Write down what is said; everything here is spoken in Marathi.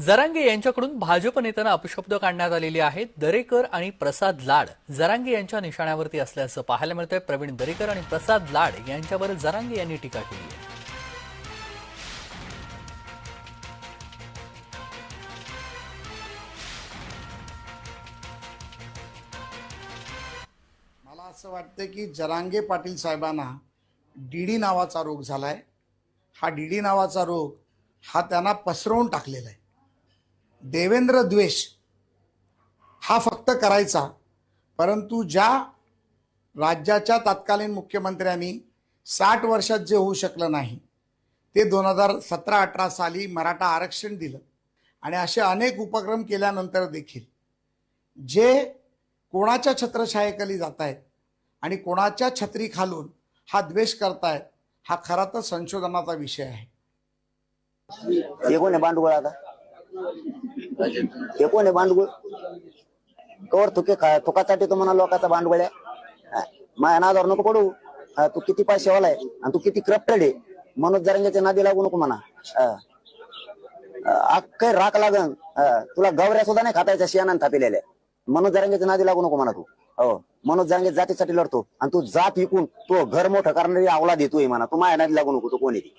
जरांगे यांच्याकडून भाजप नेत्यांना अपशब्द काढण्यात आलेले आहेत. दरेकर आणि प्रसाद लाड जरांगे यांच्या निशाण्यावरती असल्याचं पाहायला मिळतंय. प्रवीण दरेकर आणि प्रसाद लाड यांच्यावर जरांगे यांनी टीका केली आहे. मला असं वाटतं की जरांगे पाटील साहेबांना डीडी नावाचा रोग झालाय. हा डीडी नावाचा रोग हा त्यांना पसरवून टाकलेला आहे. देवेंद्र द्वेष हा फक्त करायचा. परंतु ज्या राज्याच्या तत्कालीन मुख्यमंत्र्यांनी साठ वर्षात जे होऊ शकलं नाही ते दोन हजार सतरा अठरा साली मराठा आरक्षण दिलं. आणि असे अनेक उपक्रम केल्यानंतर देखील जे कोणाच्या छत्रछायेखाली जात आहेत आणि कोणाच्या छत्री खालून हा द्वेष करतायत हा खरा तर संशोधनाचा विषय आहे. हे कोण आहे भांडगुळ कवर तुके खा तुकासाठी तो म्हणा लोकांचा भांडवळ आहे. माझ्या नादावर नको पडू. हा, तू किती पैसे वाला आहे आणि तू किती क्रप्टेड आहे. मनोज जरंग्याच्या नादी लागू नको म्हणा. अख्ख राख लागन. हा, तुला गवऱ्या सुद्धा नाही खातायच्या शियानान थापिलेल्या. मनोज जरंग्याच्या नादी लागू नको म्हणा तू. हो मनोज जरंगे जातीसाठी लढतो. आणि तू जात विकून तो घर मोठं करणारी आवला देतोय म्हणा. तू माझ्या नादी लागू नको तू कोणी ती?